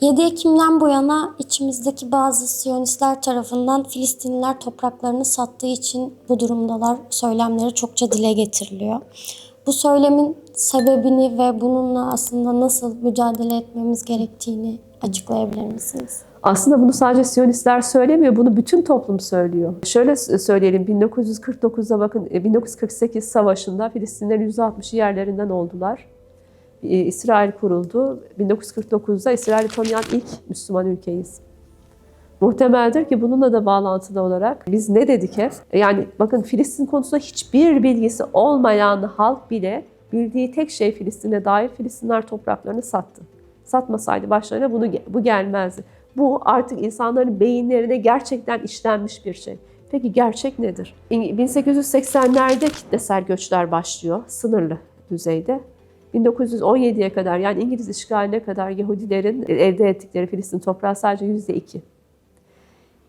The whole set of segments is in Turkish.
7 Ekim'den bu yana içimizdeki bazı Siyonistler tarafından Filistinliler topraklarını sattığı için bu durumdalar söylemleri çokça dile getiriliyor. Bu söylemin sebebini ve bununla aslında nasıl mücadele etmemiz gerektiğini açıklayabilir misiniz? Aslında bunu sadece Siyonistler söylemiyor, bunu bütün toplum söylüyor. Şöyle söyleyelim, 1949'da bakın e, 1948 savaşında Filistinlerin %60'ı yerlerinden oldular. E, İsrail kuruldu. 1949'da İsrail'i tanıyan ilk Müslüman ülkeyiz. Muhtemeldir ki bununla da bağlantılı olarak biz ne dedik hep? Yani bakın Filistin konusunda hiçbir bilgisi olmayan halk bile bildiği tek şey Filistin'e dair Filistinler topraklarını sattı. Satmasaydı başlarına bunu bu gelmezdi. Bu artık insanların beyinlerine gerçekten işlenmiş bir şey. Peki gerçek nedir? 1880'lerde kitlesel göçler başlıyor sınırlı düzeyde. 1917'ye kadar yani İngiliz işgaline kadar Yahudilerin elde ettikleri Filistin toprağı sadece yüzde iki.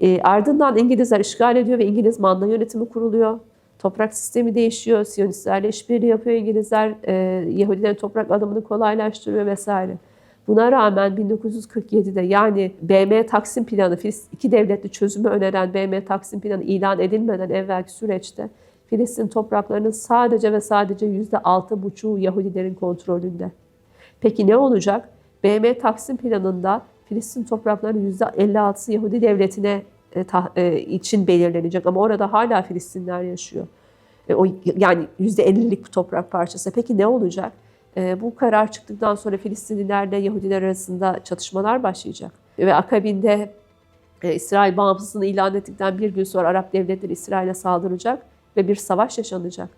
E, ardından İngilizler işgal ediyor ve İngiliz manda yönetimi kuruluyor. Toprak sistemi değişiyor. Siyonistlerle işbirliği yapıyor İngilizler. E, Yahudilerin toprak alımını kolaylaştırıyor vesaire. Buna rağmen 1947'de yani BM Taksim Planı, iki devletli çözümü öneren BM Taksim Planı ilan edilmeden evvelki süreçte Filistin topraklarının sadece ve sadece %6,5'u Yahudilerin kontrolünde. Peki ne olacak? BM Taksim Planı'nda Filistin topraklarının %56'sı Yahudi devletine e, e, için belirlenecek ama orada hala Filistinler yaşıyor. E, o yani %50'lik bir toprak parçası. Peki ne olacak? Bu karar çıktıktan sonra Filistinlilerle Yahudiler arasında çatışmalar başlayacak. Ve akabinde İsrail bağımsızlığını ilan ettikten bir gün sonra Arap devletleri İsrail'e saldıracak ve bir savaş yaşanacak.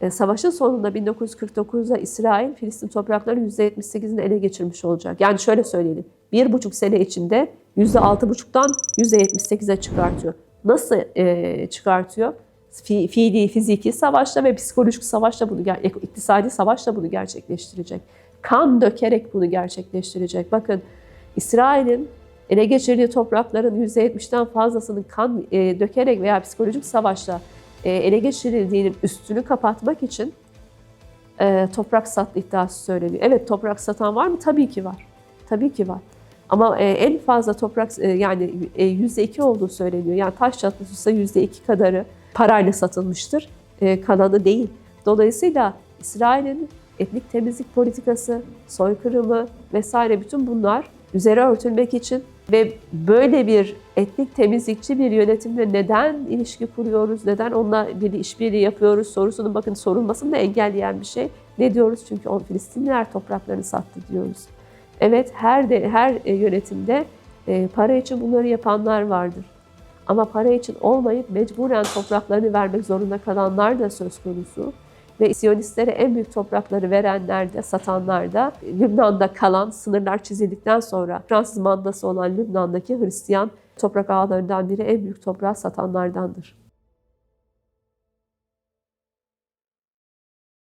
E, Savaşın sonunda 1949'da İsrail Filistin topraklarının %78'ini ele geçirmiş olacak. Yani şöyle söyleyelim, bir buçuk sene içinde %6,5'tan %78'e çıkartıyor. Nasıl e, çıkartıyor? Fi, fiili, fiziki savaşla ve psikolojik savaşla bunu, iktisadi savaşla bunu gerçekleştirecek. Kan dökerek bunu gerçekleştirecek. Bakın İsrail'in ele geçirdiği toprakların %70'den fazlasının kan e, dökerek veya psikolojik savaşla ele geçirildiğinin üstünü kapatmak için e, toprak sattı iddiası söyleniyor. Evet toprak satan var mı? Tabii ki var. Tabii ki var. Ama e, en fazla toprak e, yani e, yüzde iki olduğu söyleniyor. Yani taş çatlasıysa yüzde iki kadarı parayla satılmıştır. E, kalanı değil. Dolayısıyla İsrail'in etnik temizlik politikası, soykırımı vesaire bütün bunlar üzeri örtülmek için ve böyle bir etnik temizlikçi bir yönetimle neden ilişki kuruyoruz, neden onunla bir işbirliği yapıyoruz sorusunun bakın sorulmasını da engelleyen bir şey. Ne diyoruz? Çünkü o Filistinliler topraklarını sattı diyoruz. Evet her de her e, yönetimde e, para için bunları yapanlar vardır. Ama para için olmayıp mecburen topraklarını vermek zorunda kalanlar da söz konusu. Ve Siyonistlere en büyük toprakları verenler de, satanlar da Lübnan'da kalan sınırlar çizildikten sonra Fransız mandası olan Lübnan'daki Hristiyan toprak ağlarından biri en büyük toprağı satanlardandır.